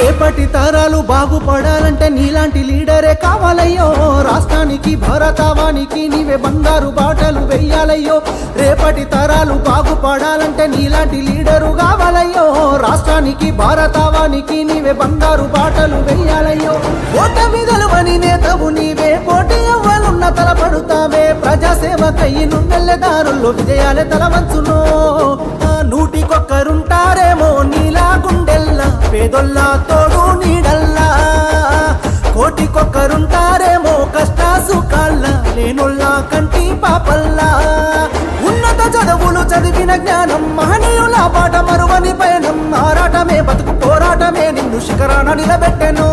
రేపటి తరాలు బాగుపడాలంటే నీలాంటి లీడరే కావాలయ్యో. రాష్ట్రానికి భరతవానికి నీవే బంగారు బాటలు వెయ్యాలయ్యో రేపటి తరాలు బాగుపడాలంటే నీలాంటి లీడరు కావాలయ్యో. రాష్ట్రానికి భారతవానికి నీవే బంగారు బాటలు వెయ్యాలయ్యో ఓటమి గెలువని నేతవు నీవే పోటీ అవ్వాలున్న తలపడుతావే. ప్రజాసేవకై నున్నెల్లెదారుల్లో విజయాలే తలవంచునో. పేదొల్లా తోడు నీడల్లా. కోటికొక్కరుంటారేమో కష్ట సుఖాల్ల లేనుల్లా కంటి పాపల్లా. ఉన్నత చదువులు చదివిన జ్ఞానం మహనీయుల పాట మరువని పయనం. ఆరాటమే బతుకు పోరాటమే నిన్ను శిఖరాన నిలబెట్టెను.